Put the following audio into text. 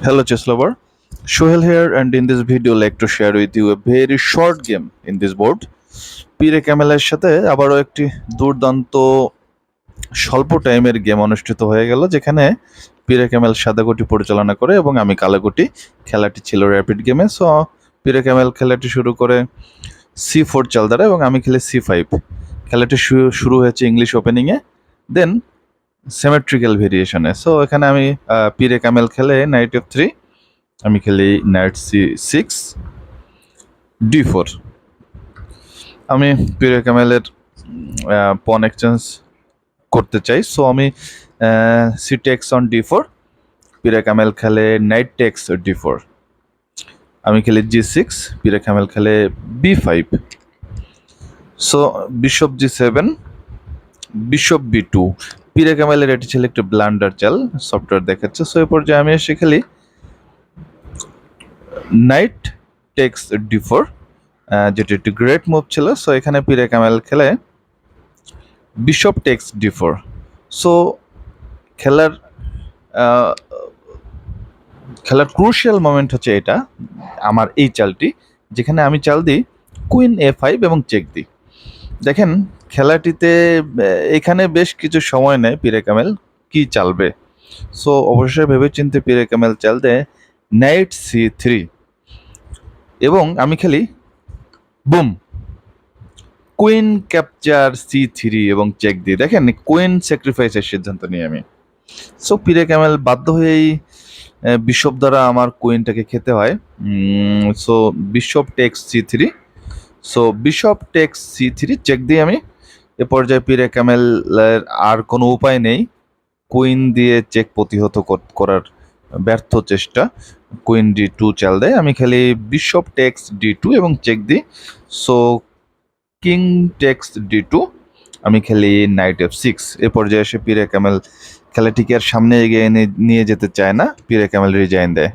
Hello chess lover, Shohel here and in this video like to share with you a very short game in this board. পিরে ক্যামেলের সাথে আবারও একটি দুর্দান্ত স্বল্প টাইমের game অনুষ্ঠিত হয়ে গেল যেখানে পিরে ক্যামেল সাদা গুটি পরিচালনা করে এবং আমি কালো গুটি খেলাটি ছিল র্যাপিড গেমে সো পিরে ক্যামেল খেলাটি শুরু করে সি ফোর চাল দ্বারা এবং আমি খেলি সি ফাইভ খেলাটি শুরু হয়েছে ইংলিশ ওপেনিংয়ে দেন সিমেট্রিক্যাল ভেরিয়েশনে সো এখানে আমি পিরে ক্যামেল খেলে নাইট অফ থ্রি আমি খেলি knight c six d four আমি পিরে ক্যামেলের পন এক্সচেঞ্জ করতে চাই। সো আমি c takes on d four পিরে Camel খেলে নাইট টেক্স ডি ফোর আমি খেলি জি সিক্স পিরে ক্যামেল খেলে b five so bishop g seven bishop b two পিরে ক্যামেলের এটি ছিল একটি ব্লান্ডার চাল সফটওয়্যার দেখাচ্ছে। সো এই পর্যায়ে আমি এসে খেলি। নাইট টেক্স ডি ফোর যেটি একটি গ্রেট মুভ ছিল। সো, এখানে পিরে ক্যামেল খেলে bishop takes d four so, খেলার খেলার ক্রুশিয়াল মোমেন্ট হচ্ছে এটা, আমার এই চালটি, যেখানে আমি চাল দিই কুইন এ ফাইভ এবং চেক দিই। দেখেন খেলাটিতে এখানে বেশ কিছু সময় নেয় পিরে কামেল, কি চালবে? সো অবশ্যই ভেবে চিনতে পিরে কামেল চাল দেয় নাইট সি থ্রি এবং আমি খেলি, boom. Queen capture c three এবং চেক দিই দেখেন কুইন স্যাক্রিফাইসের সিদ্ধান্ত নিই আমি। সো পিরে ক্যামেল বাধ্য হয়েই বিশপ দ্বারা আমার কুইনটাকে খেতে হয়। So bishop takes c three so bishop takes c three check দিই আমি এ পর্যায়ে পিরে ক্যামেলের আর কোনো উপায় নেই। কুইন দিয়ে চেক প্রতিহত করার ব্যর্থ চেষ্টা। কুইন ডি টু চাল দেয়। আমি খেলি বিশপ টেক্স ডি টু এবং চেক দিই। So, king takes d two, আমি খেলি নাইট এফ সিক্স। এ পর্যায়ে এসে পিরে ক্যামেল খেলাটিকে আর সামনে এগিয়ে নিয়ে যেতে চায় না। পিরে ক্যামেল রিজাইন দেয়।